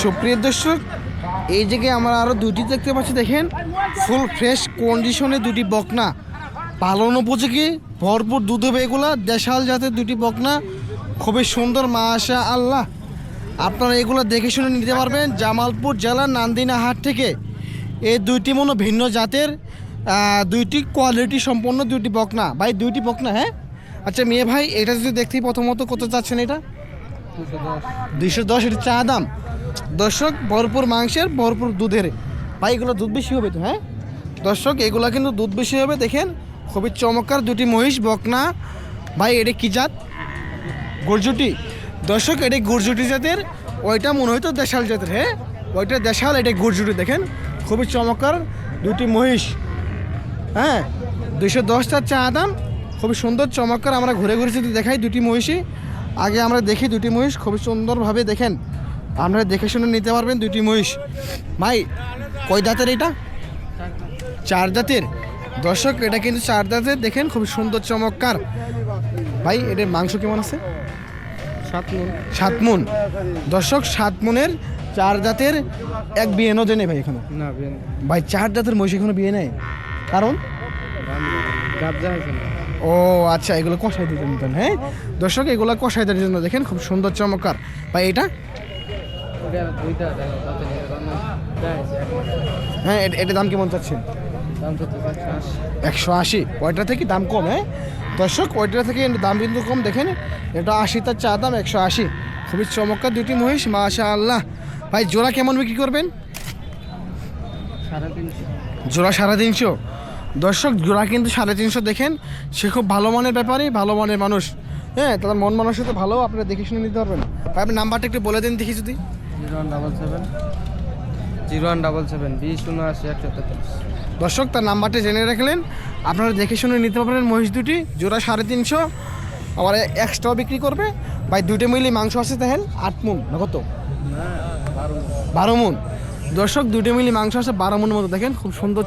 সুপ্রিয় দর্শক, এই জায়গায় আমরা আরও দুটি দেখতে পাচ্ছি। দেখেন ফুল ফ্রেশ কন্ডিশনে দুটি বকনা। পালন উপযোগী, ভরপুর দুধ হবে এগুলা। দেশাল জাতের দুটি বকনা। খুবই সুন্দর মাশা আল্লাহ আপনারা এগুলো দেখে শুনে নিতে পারবেন জামালপুর জেলার নান্দিনা হাট থেকে। এই দুইটি মনে ভিন্ন জাতের দুইটি কোয়ালিটি সম্পন্ন দুইটি বকনা। ভাই, দুইটি বকনা হ্যাঁ? আচ্ছা মেয়ে ভাই, এটা যদি দেখতেই প্রথমত কত চাচ্ছেন এটা? দুইশো দশ, এটা চা দাম। দর্শক, ভরপুর মাংসের, ভরপুর দুধের। ভাই, এগুলো দুধ বেশি হবে তো হ্যাঁ? দর্শক, এগুলো কিন্তু দুধ বেশি হবে, দেখেন। খুবই চমৎকার দুটি মহিষ, বকনা। ভাই, এটা কি জাত? গুরজুটি দর্শক, এটা গুরজুটি জাতের, ওইটা মনে হয়তো দেশাল জাতের হ্যাঁ? ওইটা দেশাল, এটা গুরজুটি দেখেন। খুবই চমৎকার দুটি মহিষ। হ্যাঁ দুইশো দশটার চা দাম। খুবই সুন্দর, চমৎকার। আমরা ঘুরে ঘুরে যদি দেখাই দুটি মহিষই আগে আমরা দেখি দুটি মহিষ খুবই সুন্দরভাবে দেখেন। আপনারা দেখে শুনে নিতে পারবেন দুটি মহিষ। ভাই কয় দাঁতের এটা? চার দাঁতের দর্শক এটা কিন্তু চার দাঁতের দেখেন খুবই সুন্দর চমৎকার। ভাই এটার মাংস কেমন আছে? সাত মন সাত মন দর্শক সাত মনের চার জাতের এক বিয়ে নো দেনে ভাই এখনও। না ভাই চার জাতের মহিষ এখনও বিয়ে নেই। কারণ? গাবজা ও আচ্ছা এগুলো কষাই দিতে নিতেন হ্যাঁ? দর্শক এগুলো কষাই দেওয়ার জন্য দেখেন খুব সুন্দর চমৎকার। ভাই এটা? হ্যাঁ এটা- দাম কেমন চাচ্ছেন? একশো আশি। ওইটা থেকে দাম কম হ্যাঁ? দর্শক ওইটা থেকে দাম কিন্তু কম। দেখেন এটা আশি তার চা দাম একশো আশি। খুবই চমৎকার দুটি মহিষ মাশা আল্লাহ ভাই জোড়া কেমন বিক্রি করবেন? জোড়া সাড়ে তিনশো। দর্শক জোড়া কিন্তু সাড়ে তিনশো দেখেন। সে খুব ভালো মানের ব্যাপারই ভালো মানের মানুষ। হ্যাঁ তাদের মন মানুষের তো ভালো আপনারা দেখে শুনে নিতে পারবেন। ভাই আপনি নাম্বারটা একটু বলে দিন দেখি যদি। Zero one double seven. Zero one double seven বিশ উনআশি একশো তেতাল্লিশ। দর্শক তার নাম্বারটা জেনে রাখলেন। আপনারা দেখে শুনে নিতে পারবেন মহিষ দুটি জোড়া সাড়ে তিনশো। আবার এক্সট্রাও বিক্রি করবে। ভাই দুইটা মিলি মাংস আছে দেখেন আট মুন না কত? বারো বারো মুন। দর্শক দুটো মিলি মাংস আছে বারো মুন মতো দেখেন খুব সুন্দর।